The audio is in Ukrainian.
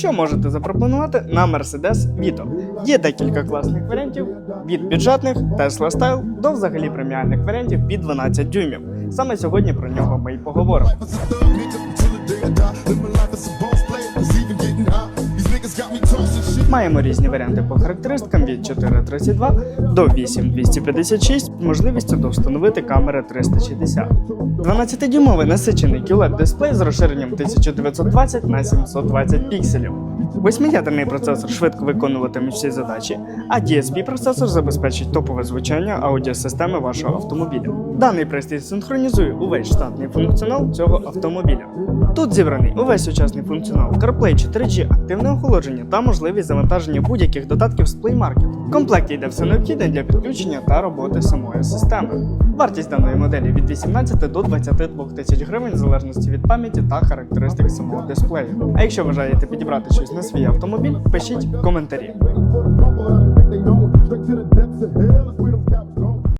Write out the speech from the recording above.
Що можете запропонувати на Mercedes Vito? Є декілька класних варіантів від бюджетних Tesla Style до взагалі преміальних варіантів під 12 дюймів. Саме сьогодні про нього ми й поговоримо. Life as a boss player. It's even getting hot. These. Маємо різні варіанти по характеристикам від 432 до 8256 з можливістю довстановити камери 360. 12-дюймовий насичений QLED дисплей з розширенням 1920 на 720 пікселів. Восьмиядерний процесор швидко виконуватиме всі задачі, а DSP процесор забезпечить топове звучання аудіосистеми вашого автомобіля. Даний пристрій синхронізує увесь штатний функціонал цього автомобіля. Тут зібраний увесь сучасний функціонал CarPlay 4G, активне охолодження та можливість завантаження будь-яких додатків з Play Market. В комплекті йде все необхідне для підключення та роботи самої системи. Вартість даної моделі від 18 до 22 тисяч гривень в залежності від пам'яті та характеристик самого дисплею. А якщо бажаєте підібрати щось на свій автомобіль, пишіть коментарі.